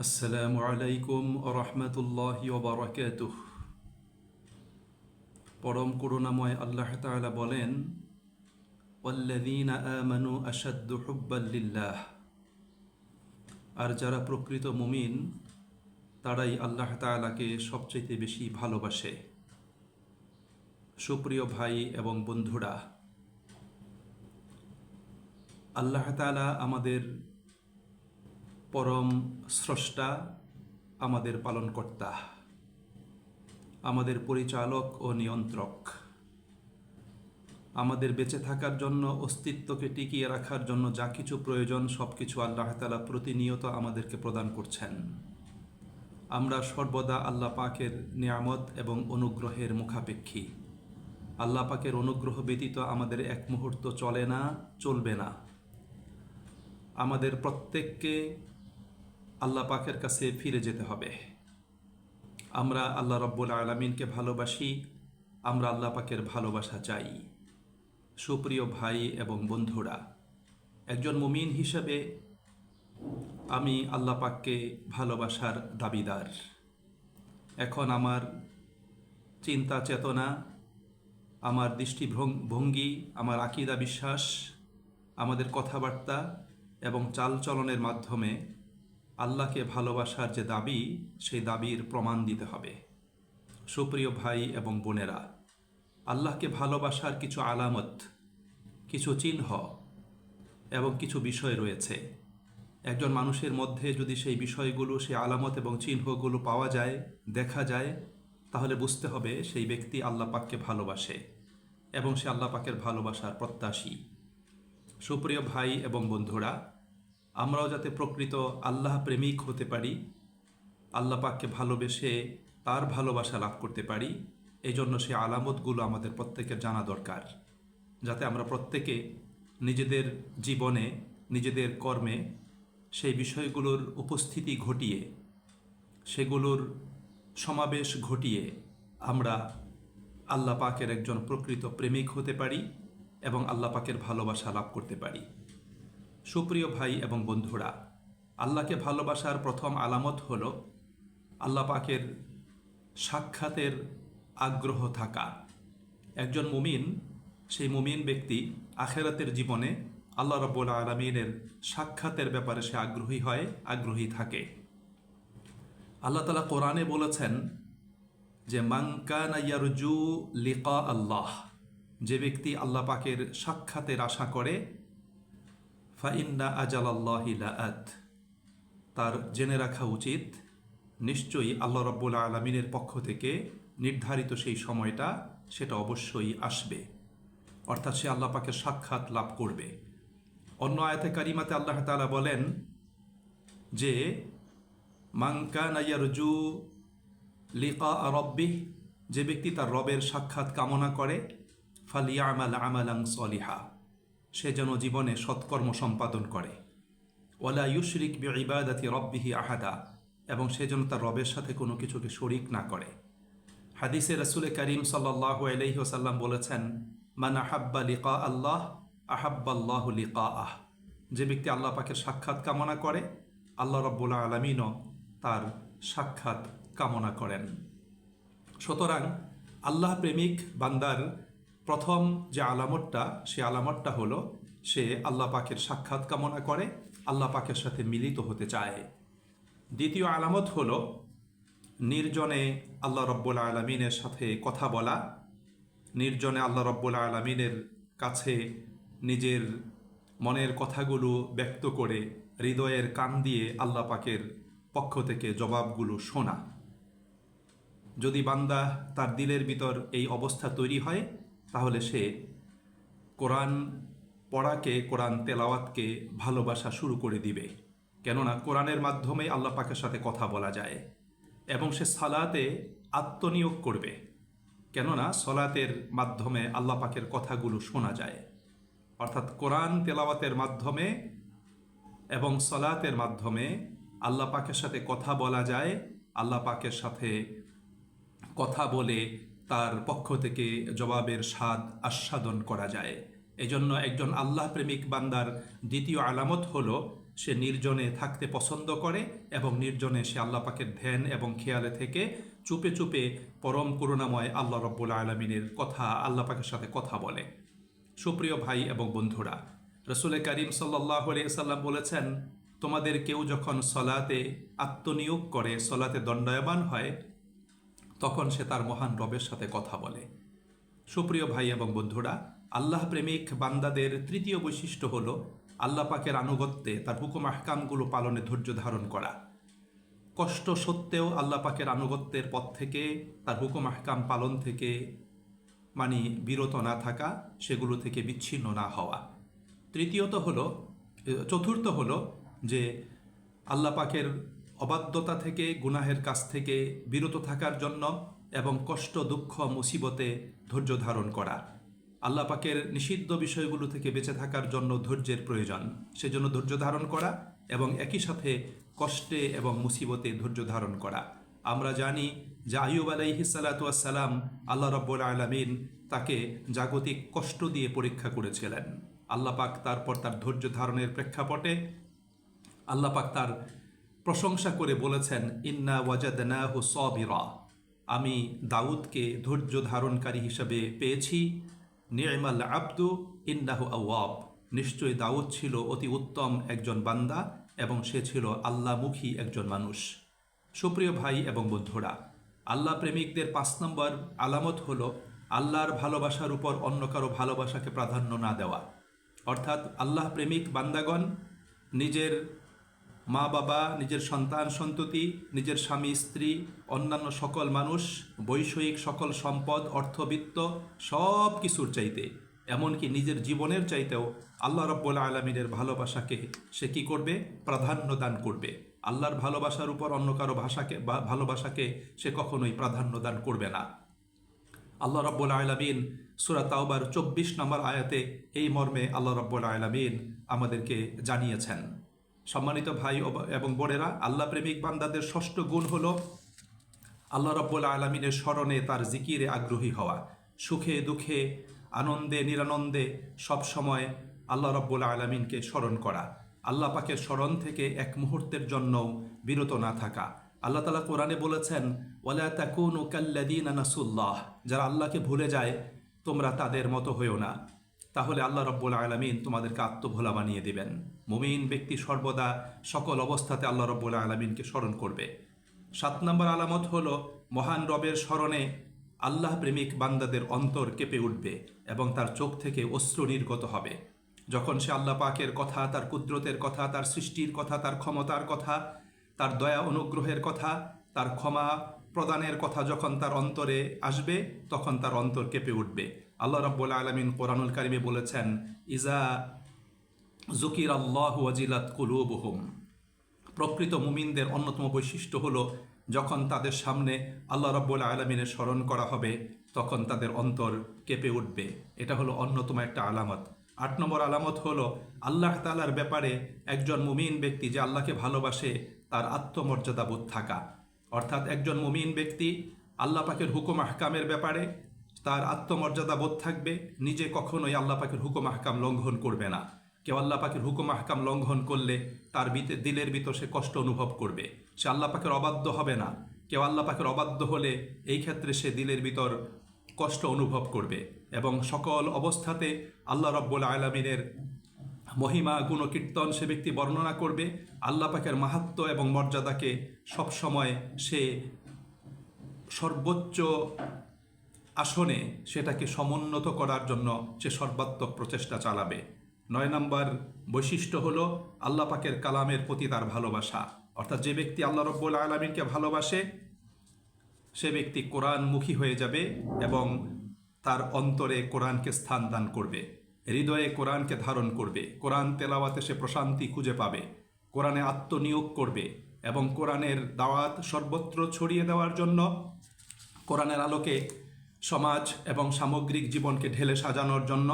আসসালামু আলাইকুম রহমতুল্লাহ ওবরাকাতুহ। পরম করুণাময় আল্লাহ তাআলা বলেন, ওয়াল্লাযীনা আমানু আশাদ্দু আর যারা প্রকৃত মুমিন, তারাই আল্লাহ তাআলাকে সবচেয়ে বেশি ভালোবাসে। সুপ্রিয় ভাই এবং বন্ধুরা, আল্লাহ তাআলা আমাদের পরম স্রষ্টা, আমাদের পালনকর্তা, আমাদের পরিচালক ও নিয়ন্ত্রক, আমাদের বেঁচে থাকার জন্য, অস্তিত্বকে টিকিয়ে রাখার জন্য যা কিছু প্রয়োজন সব কিছু আল্লাহ তালা প্রতিনিয়ত আমাদেরকে প্রদান করছেন। আমরা সর্বদা আল্লাহ পাকের নিয়ামত এবং অনুগ্রহের মুখাপেক্ষী। আল্লাহ পাকের অনুগ্রহ ব্যতীত আমাদের এক মুহূর্ত চলে না, চলবে না। আমাদের প্রত্যেককে আল্লাহ পাকের কাছে ফিরে যেতে হবে। আমরা আল্লাহ রব্বুল আলমিনকে ভালোবাসি, আমরা আল্লাহ পাকের ভালোবাসা চাই। সুপ্রিয় ভাই এবং বন্ধুরা, একজন মুমিন হিসেবে আমি আল্লাহ পাককে ভালোবাসার দাবিদার। এখন আমার চিন্তা চেতনা, আমার দৃষ্টিভঙ্গি আমার আকিদা বিশ্বাস, আমাদের কথাবার্তা এবং চালচলনের মাধ্যমে আল্লাহকে ভালোবাসার যে দাবি, সেই দাবির প্রমাণ দিতে হবে। সুপ্রিয় ভাই এবং বোনেরা, আল্লাহকে ভালোবাসার কিছু আলামত, কিছু চিহ্ন এবং কিছু বিষয় রয়েছে। একজন মানুষের মধ্যে যদি সেই বিষয়গুলো, সেই আলামত এবং চিহ্নগুলো পাওয়া যায়, দেখা যায়, তাহলে বুঝতে হবে সেই ব্যক্তি আল্লাহ পাককে ভালোবাসে এবং সে আল্লাহ পাকের ভালোবাসার প্রত্যাশী। সুপ্রিয় ভাই এবং বন্ধুরা আমরাও যাতে প্রকৃত আল্লাহ প্রেমিক হতে পারি, আল্লাহ পাককে ভালোবেসে তার ভালোবাসা লাভ করতে পারি এই জন্য সে আলামতগুলো আমাদের প্রত্যেকের জানা দরকার। যাতে আমরা প্রত্যেকে নিজেদের জীবনে, নিজেদের কর্মে সেই বিষয়গুলোর উপস্থিতি ঘটিয়ে, সেগুলোর সমাবেশ ঘটিয়ে আমরা আল্লাহ পাকের একজন প্রকৃত প্রেমিক হতে পারি এবং আল্লাহ পাকের ভালোবাসা লাভ করতে পারি। সুপ্রিয় ভাই এবং বন্ধুরা, আল্লাহকে ভালোবাসার প্রথম আলামত হল আল্লাহ পাকের সাক্ষাতের আগ্রহ থাকা। একজন মুমিন, সেই মুমিন ব্যক্তি আখেরাতের জীবনে আল্লাহ রব্বুল আলমিনের সাক্ষাতের ব্যাপারে সে আগ্রহী হয়, আগ্রহী থাকে। আল্লাহ তালা কোরআনে বলেছেন যে মাঙ্কান ইয়ারজু লিকা আল্লাহ যে ব্যক্তি আল্লাহ পাকের সাক্ষাতের আশা করে ফাইন্না আজাল তার জেনে রাখা উচিত, নিশ্চয়ই আল্লাহ রব্বুল আলমিনের পক্ষ থেকে নির্ধারিত সেই সময়টা, সেটা অবশ্যই আসবে। অর্থাৎ সে আল্লাহ পাকের সাক্ষাৎ লাভ করবে। অন্য আয়াতে কারিমাতে আল্লাহ তালা বলেন যে মাঙ্কা নাইয়ারজু লিকা রব্বি যে ব্যক্তি তার রবের সাক্ষাৎ কামনা করে ফালিয়া আমাল আমালাং সলিহা সে যেন জীবনে সৎকর্ম সম্পাদন করে। ওলা ইউশরিক বি ইবাদাতি রব্বিহি আহাদা, এবং সে যেন তার রবের সাথে কোনো কিছুকে শরিক না করে। হাদিসে রসুল করিম সাল্লাহ আলহি ওসাল্লাম বলেছেন, মান আহাব্বা লিকা আল্লাহ আহাব্বাল্লাহ লিকা আহ যে ব্যক্তি আল্লাহ পাকের সাক্ষাৎ কামনা করে, আল্লাহ রব্বুল্লা আলমিনও তার সাক্ষাৎ কামনা করেন। সুতরাং আল্লাহ প্রেমিক বান্দার প্রথম যে আলামতটা সে আলামতটা হলো সে আল্লাহ পাকের সাক্ষাৎ কামনা করে, আল্লাহ পাকের সাথে মিলিত হতে চায়। দ্বিতীয় আলামত হলো নির্জনে আল্লাহ রব্বুল আলমিনের সাথে কথা বলা। নির্জনে আল্লাহ রব্বুল আলমিনের কাছে নিজের মনের কথাগুলো ব্যক্ত করে, হৃদয়ের কান দিয়ে আল্লাহ পাকের পক্ষ থেকে জবাবগুলো শোনা। যদি বান্দা তার দিলের ভিতর এই অবস্থা তৈরি হয় তাহলে সে কোরআন পড়াকে, কোরআন তেলাওয়াতকে ভালোবাসা শুরু করে দিবে। কেননা কোরআনের মাধ্যমে আল্লাহ পাকের সাথে কথা বলা যায় এবং সে সালাতে আত্মনিয়োগ করবে। কেননা সলাতের মাধ্যমে আল্লাহ পাকের কথাগুলো শোনা যায়। অর্থাৎ কোরআন তেলাওয়াতের মাধ্যমে এবং সলাতের মাধ্যমে আল্লাহ পাকের সাথে কথা বলা যায়, আল্লাহ পাকের সাথে কথা বলে তার পক্ষ থেকে জবাবের স্বাদ আস্বাদন করা যায়। এজন্য একজন আল্লাহ প্রেমিক বান্দার দ্বিতীয় আলামত হল, সে নির্জনে থাকতে পছন্দ করে এবং নির্জনে সে আল্লাহ পাকের ধ্যান এবং খেয়ালে থেকে চুপে চুপে পরম করুণাময় আল্লাহ রব্বুল আলমিনের কথা, আল্লাহ পাকের সাথে কথা বলে। সুপ্রিয় ভাই এবং বন্ধুরা, রসুল করিম সাল্লাহ সাল্লাম বলেছেন, তোমাদের কেউ যখন সলাতে আত্মনিয়োগ করে, সলাতে দণ্ডায়মান হয় তখন সে তার মহান রবের সাথে কথা বলে। সুপ্রিয় ভাই এবং বন্ধুরা, আল্লাহ প্রেমিক বান্দাদের তৃতীয় বৈশিষ্ট্য হল আল্লাহ পাকের আনুগত্যে তার হুকুম আহকামগুলো পালনে ধৈর্য ধারণ করা। কষ্ট সত্ত্বেও আল্লাহ পাকের আনুগত্যের পথ থেকে, তার হুকুম আহকাম পালন থেকে মানে বিরত না থাকা, সেগুলো থেকে বিচ্ছিন্ন না হওয়া। তৃতীয়ত হলো চতুর্থ হলো যে আল্লাহ পাকের অবাধ্যতা থেকে, গুনাহের কাছ থেকে বিরত থাকার জন্য এবং কষ্ট, দুঃখ, মুসিবতে ধৈর্য ধারণ করা। আল্লাহ পাকের নিষিদ্ধ বিষয়গুলো থেকে বেঁচে থাকার জন্য ধৈর্যের প্রয়োজন। সেজন্য ধৈর্য ধারণ করা এবং একই সাথে কষ্টে এবং মুসিবতে ধৈর্য ধারণ করা। আমরা জানি যে আয়ুব আলাইহি সালাম আল্লাহ রব্বুল আলমিন তাকে জাগতিক কষ্ট দিয়ে পরীক্ষা করেছিলেন। আল্লাহ পাক তারপর তার ধৈর্য ধারণের প্রেক্ষাপটে আল্লাহ পাক তার প্রশংসা করে বলেছেন, ইন্না ওয়াজাদনাহু সবিরা। আমি দাউদকে ধৈর্য ধারণকারী হিসাবে পেয়েছি। নিয়মাল আব্দু ইন্নাহু আওয়াব। নিশ্চয়ই দাউদ ছিল অতি উত্তম একজন বান্দা এবং সে ছিল আল্লাহমুখী একজন মানুষ। সুপ্রিয় ভাই এবং বন্ধুরা, আল্লাহ প্রেমিকদের পাঁচ নম্বর আলামত হলো আল্লাহর ভালোবাসার উপর অন্য কারও ভালোবাসাকে প্রাধান্য না দেওয়া। অর্থাৎ আল্লাহ প্রেমিক বান্দাগণ নিজের মা বাবা, নিজের সন্তান সন্ততি, নিজের স্বামী স্ত্রী, অন্যান্য সকল মানুষ, বৈষয়িক সকল সম্পদ, অর্থবিত্ত, সব কিছুর চাইতে। এমনকি নিজের জীবনের চাইতেও আল্লাহ রব্বুল আলমিনের ভালোবাসাকে সে কি করবে? প্রাধান্য দান করবে। আল্লাহর ভালোবাসার উপর অন্য কারও ভাষাকে, বা ভালোবাসাকে সে কখনোই প্রাধান্য দান করবে না। আল্লাহ রব্বুল আলমিন সুরা তাওবার চব্বিশ নম্বর আয়াতে এই মর্মে আল্লাহ রব্বুল আলমিন আমাদেরকে জানিয়েছেন। সম্মানিত ভাই এবং বোনেরা, আল্লাহ প্রেমিক বান্দাদের ষষ্ঠ গুণ হল আল্লাহ রব্বুল আলমিনের স্মরণে তার জিকিরে আগ্রহী হওয়া। সুখে, দুঃখে, আনন্দে, নিরানন্দে সব সময় আল্লাহ রব্বুল আলমিনকে স্মরণ করা। আল্লাহ পাকের স্মরণ থেকে এক মুহূর্তের জন্যও বিরত না থাকা। আল্লাহ তালা কোরআনে বলেছেন, ওয়ালা তাকুন কাল্লাদিন নাসুল্লাহ। যারা আল্লাহকে ভুলে যায়, তোমরা তাদের মতো হয়েও না। তাহলে আল্লাহ রব্বুল আলমিন তোমাদেরকে আত্মভোলা বানিয়ে দিবেন। মুমিন ব্যক্তি সর্বদা সকল অবস্থাতে আল্লাহ রব্বুল আলমিনকে স্মরণ করবে। সাত নম্বর আলামত হল, মহান রবের স্মরণে আল্লাহ প্রেমিক বান্দাদের অন্তর কেঁপে উঠবে এবং তার চোখ থেকে অশ্রু নির্গত হবে। যখন সে আল্লাহ পাকের কথা, তার কুদরতের কথা, তার সৃষ্টির কথা, তার ক্ষমতার কথা, তার দয়া অনুগ্রহের কথা, তার ক্ষমা প্রদানের কথা যখন তার অন্তরে আসবে, তখন তার অন্তর কেঁপে উঠবে। আল্লাহ রব্বুল আলমিন কোরআনুল কারিমে বলেছেন, ইজা জুকির আল্লাহ ওয়াজিলাত কুলুবহুম। প্রকৃত মুমিনদের অন্যতম বৈশিষ্ট্য হল, যখন তাদের সামনে আল্লাহ রব্বুল আলমিনের স্মরণ করা হবে, তখন তাদের অন্তর কেঁপে উঠবে। এটা হলো অন্যতম একটা আলামত। আট নম্বর আলামত হলো, আল্লাহ তালার ব্যাপারে একজন মুমিন ব্যক্তি যে আল্লাহকে ভালোবাসে, তার আত্মমর্যাদাবোধ থাকা। অর্থাৎ একজন মুমিন ব্যক্তি আল্লাহ পাকের হুকুম আহকামের ব্যাপারে তার আত্মমর্যাদা বোধ থাকবে, নিজে কখনোই আল্লাহ পাকের হুকুম আহকাম লঙ্ঘন করবে না। কেউ আল্লাহ পাকের হুকুম আহকাম লঙ্ঘন করলে তার দিলের ভিতর সে কষ্ট অনুভব করবে। সে আল্লাহ পাকের অবাধ্য হবে না। কেউ আল্লাহ পাকের অবাধ্য হলে এই ক্ষেত্রে সে দিলের ভিতর কষ্ট অনুভব করবে এবং সকল অবস্থাতে আল্লাহ রব্বুল আলমিনের মহিমা, গুণকীর্তন সে ব্যক্তি বর্ণনা করবে। আল্লাহ পাকের মাহাত্ম এবং মর্যাদাকে সবসময় সে সর্বোচ্চ আসনে সেটাকে সমুন্নত করার জন্য সে সর্বাত্মক প্রচেষ্টা চালাবে। নয় নম্বর বৈশিষ্ট্য হলো আল্লাহ পাকের কালামের প্রতি তার ভালোবাসা। অর্থাৎ যে ব্যক্তি আল্লাহ রব্বুল আলমিনকে ভালোবাসে, সে ব্যক্তি কোরআনমুখী হয়ে যাবে এবং তার অন্তরে কোরআনকে স্থান দান করবে, হৃদয়ে কোরআনকে ধারণ করবে, কোরআন তেলাওয়াতে সে প্রশান্তি খুঁজে পাবে, কোরআনে আত্মনিয়োগ করবে এবং কোরআনের দাওয়াত সর্বত্র ছড়িয়ে দেওয়ার জন্য কোরআনের আলোকে সমাজ এবং সামগ্রিক জীবনকে ঢেলে সাজানোর জন্য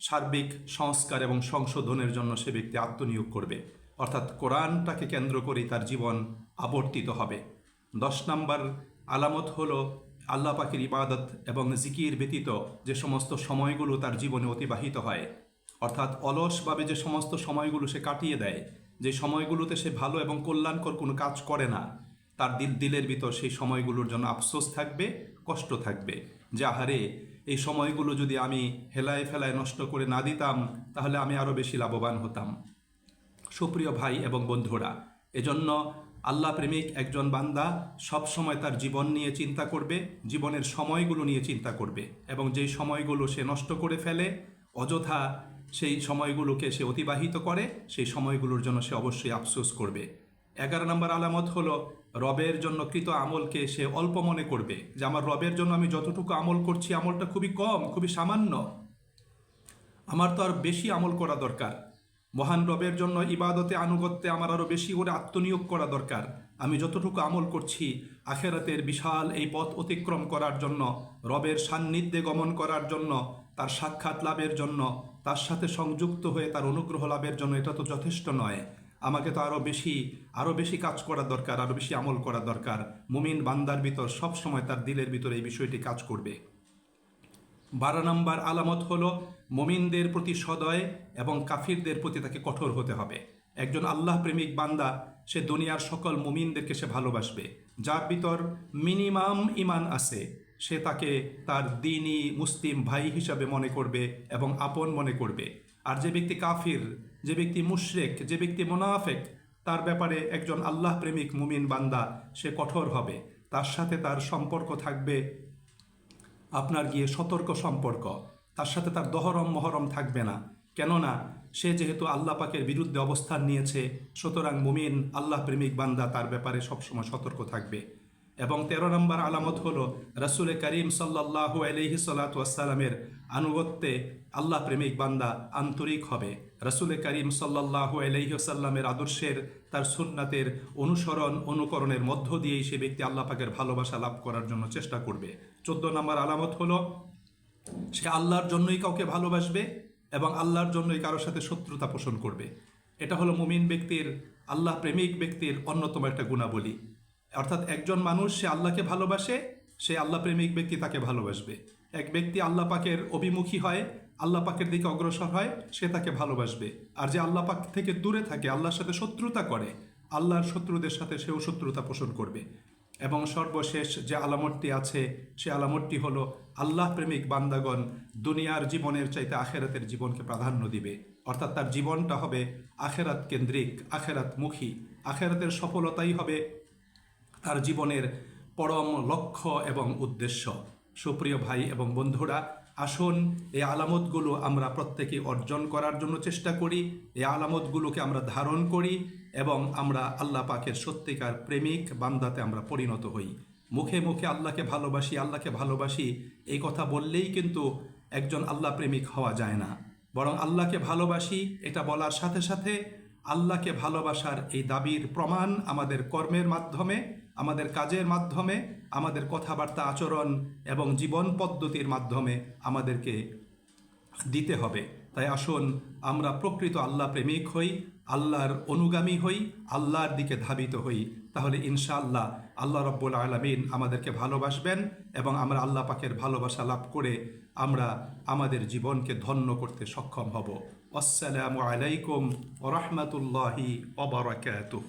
সার্বিক সংস্কার এবং সংশোধনের জন্য সে ব্যক্তি আত্মনিয়োগ করবে। অর্থাৎ কোরআনটাকে কেন্দ্র করেই তার জীবন আবর্তিত হবে। দশ নম্বর আলামত হলো আল্লাহ পাখির ইবাদত এবং জিকির ব্যতীত যে সমস্ত সময়গুলো তার জীবনে অতিবাহিত হয়। অর্থাৎ অলসভাবে যে সমস্ত সময়গুলো সে কাটিয়ে দেয়, যে সময়গুলোতে সে ভালো এবং কল্যাণকর কোনো কাজ করে না, তার দিল, দিলের ভিতর সেই সময়গুলোর জন্য আফসোস থাকবে, কষ্ট থাকবে। যে আহারে এই সময়গুলো যদি আমি হেলায় ফেলায় নষ্ট করে না দিতাম, তাহলে আমি আরও বেশি লাভবান হতাম। সুপ্রিয় ভাই এবং বন্ধুরা, এজন্য আল্লাহ প্রেমিক একজন বান্দা সব সময় তার জীবন নিয়ে চিন্তা করবে, জীবনের সময়গুলো নিয়ে চিন্তা করবে এবং যেই সময়গুলো সে নষ্ট করে ফেলে, অযথা সেই সময়গুলোকে সে অতিবাহিত করে, সেই সময়গুলোর জন্য সে অবশ্যই আফসোস করবে। এগারো নম্বর আলামত হলো রবের জন্য কৃত আমলকে সে অল্প মনে করবে। যে আমার রবের জন্য আমি যতটুকু আমল করছি, আমলটা খুবই কম, খুবই সামান্য। আমার তো আর বেশি আমল করা দরকার। মহান রবের জন্য ইবাদতে, আনুগত্যে আমার আরও বেশি করে আত্মনিয়োগ করা দরকার। আমি যতটুকু আমল করছি, আখেরাতের বিশাল এই পথ অতিক্রম করার জন্য, রবের সান্নিধ্যে গমন করার জন্য, তার সাক্ষাৎ লাভের জন্য, তার সাথে সংযুক্ত হয়ে তার অনুগ্রহ লাভের জন্য এটা তো যথেষ্ট নয়। আমাকে তো আরও বেশি আরও বেশি কাজ করা দরকার আরও বেশি আমল করা দরকার। মুমিন বান্দার ভিতর সব সময় তার দিলের ভিতরে এই বিষয়টি কাজ করবে। বারো নম্বর আলামত হলো মমিনদের প্রতি সদয় এবং কাফিরদের প্রতি তাকে কঠোর হতে হবে। একজন আল্লাহ প্রেমিক বান্দা, সে দুনিয়ার সকল মুমিনদেরকে সে ভালোবাসবে। যার ভিতর মিনিমাম ইমান আছে, সে তাকে তার দিনই মুসলিম ভাই হিসাবে মনে করবে এবং আপন মনে করবে। আর যে ব্যক্তি কাফির যে ব্যক্তি মুশরেক, যে ব্যক্তি মোনাফেক, তার ব্যাপারে একজন আল্লাহ প্রেমিক মুমিন বান্দা, সে কঠোর হবে। তার সাথে তার সম্পর্ক থাকবে, আপনার গিয়ে সতর্ক সম্পর্ক। তার সাথে তার দহরম মহরম থাকবে না। কেননা, সে যেহেতু আল্লাহ পাকের বিরুদ্ধে অবস্থান নিয়েছে, সুতরাং মুমিন, আল্লাহ প্রেমিক বান্দা, তার ব্যাপারে সবসময় সতর্ক থাকবে। এবং তেরো নম্বর আলামত হল, রাসুলে করিম সাল্লাহ আলহি আনুগত্যে আল্লাহ প্রেমিক বান্দা আন্তরিক হবে। রাসুলে করিম সাল্লাহ আলহিসাল্লামের আদর্শের, তার সুন্নাতের অনুসরণ, অনুকরণের মধ্য দিয়েই সে ব্যক্তি আল্লাহ পাকের ভালোবাসা লাভ করার জন্য চেষ্টা করবে। চোদ্দ নম্বর আলামত হলো, সে আল্লাহর জন্যই কাউকে ভালোবাসবে এবং আল্লাহর জন্যই কারোর সাথে শত্রুতা পোষণ করবে। এটা হলো মুমিন ব্যক্তির, আল্লাহ প্রেমিক ব্যক্তির অন্যতম একটা গুণাবলী। অর্থাৎ একজন মানুষ, সে আল্লাহকে ভালোবাসে, সে আল্লাহ প্রেমিক ব্যক্তি তাকে ভালোবাসবে। এক ব্যক্তি আল্লাহ পাকের অভিমুখী হয়, আল্লাহ পাকের দিকে অগ্রসর হয়, সে তাকে ভালোবাসবে। আর যে আল্লাহ পাক থেকে দূরে থাকে, আল্লাহর সাথে শত্রুতা করে, আল্লাহর শত্রুদের সাথে সেও শত্রুতা পোষণ করবে। এবং সর্বশেষ যে আলামতটি আছে, সে আলামতটি হলো আল্লাহ প্রেমিক বান্দাগণ দুনিয়ার জীবনের চাইতে আখেরাতের জীবনকে প্রাধান্য দিবে। অর্থাৎ তার জীবনটা হবে আখেরাত কেন্দ্রিক, আখেরাত মুখী। আখেরাতের সফলতাই হবে তার জীবনের পরম লক্ষ্য এবং উদ্দেশ্য। সুপ্রিয় ভাই এবং বন্ধুরা, আসুন এই আলামতগুলো আমরা প্রত্যেকে অর্জন করার জন্য চেষ্টা করি। এই আলামতগুলোকে আমরা ধারণ করি এবং আমরা আল্লাহ পাকের সত্যিকার প্রেমিক বান্দাতে আমরা পরিণত হই। মুখে মুখে আল্লাহকে ভালোবাসি আল্লাহকে ভালোবাসি, এই কথা বললেই কিন্তু একজন আল্লাহ প্রেমিক হওয়া যায় না। বরং আল্লাহকে ভালোবাসি, এটা বলার সাথে সাথে আল্লাহকে ভালোবাসার এই দাবির প্রমাণ আমাদের কর্মের মাধ্যমে আমাদের কাজের মাধ্যমে, আমাদের কথাবার্তা আচরণ এবং জীবন পদ্ধতির মাধ্যমে আমাদেরকে দিতে হবে। তাই আসুন, আমরা প্রকৃত আল্লাহ প্রেমিক হই, আল্লাহর অনুগামী হই, আল্লাহর দিকে ধাবিত হই। তাহলে ইনশাআল্লাহ আল্লাহ রব্বুল আলমিন আমাদেরকে ভালোবাসবেন এবং আমরা আল্লাহ পাকের ভালোবাসা লাভ করে আমরা আমাদের জীবনকে ধন্য করতে সক্ষম হব। আসসালামু আলাইকুম ওরহমতুল্লাহি ওবরাকাতুহ